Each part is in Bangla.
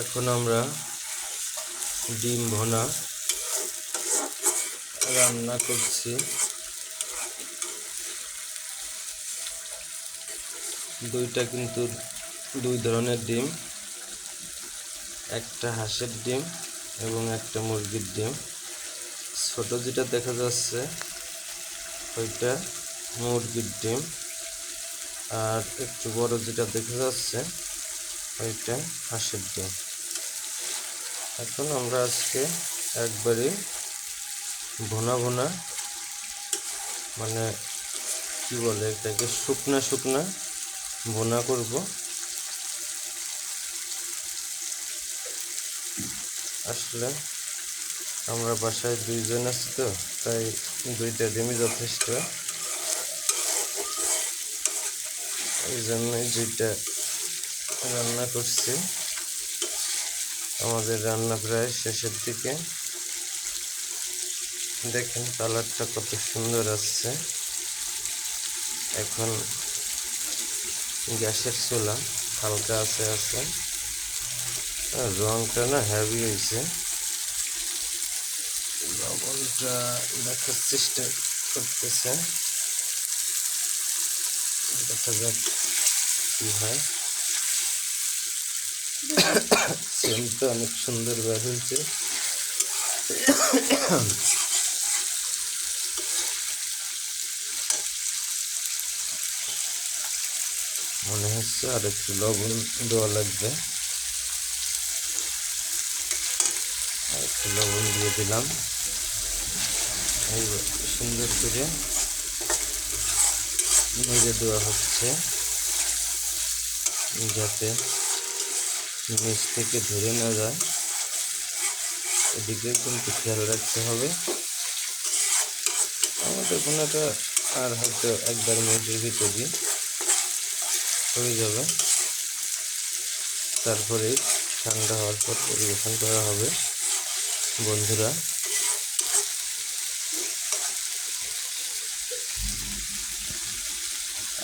এখন আমরা ডিম ভোনা রান্না করছি। দুইটা কিন্তু দুই ধরনের ডিম, একটা হাঁসের ডিম এবং একটা মুরগির ডিম। ছোট যেটা দেখা যাচ্ছে, ওইটা মুরগির ডিম। আর একটু বড় যেটা দেখা যাচ্ছে ওইটা হাঁসের ডিম। এখন আমরা আজকে একবারে ভোনা ভোনা মানে কি বলে এটাকে, শুকনা শুকনা ভোনা করব। আসলে আমরা বাসায় দুইজন আছি তো, তাই দুইটা ডিমই যথেষ্ট। এই জন্যই দুইটা রান্না করছি। আমাদের রান্না প্রায় শেষের দিকে। দেখেন কালারটা কত সুন্দর আসছে। এখন গ্যাসের চুলা হালকা আছে আছে। আর রংটা না হ্যাভি হয়েছে। লবণটা দেখার চেষ্টা করতেছে। দেখা যাক কি হয়। অনেক সুন্দর বের হয়েছে মনে হচ্ছে আর একটু লবণ দেওয়া লাগবে। আর একটু লবণ দিয়ে দিলাম। সুন্দর করে নেড়ে দেওয়া হচ্ছে। যাতে নিচ থেকে ধরে না যায়। এদিকে কিন্তু খেয়াল রাখতে হবে। আমাদের কোনোটা আর হয়তো এক দেড় মিনিটের ভিতরেই হয়ে যাবে। তারপরে ঠান্ডা হওয়ার পর পরিবেশন করা হবে, বন্ধুরা।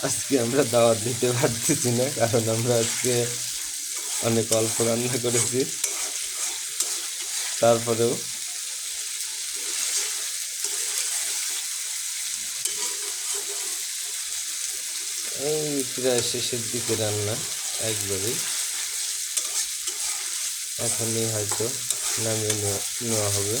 আজকে আমরা দাওয়াত দিতে পারতেছি না, কারণ আমরা আজকে অনেক অল্প রান্না করেছি। তারপরেও এই প্রায় শেষের দিকে রান্না একবারেই। এখনই হয়তো নামিয়ে নেওয়া হবে।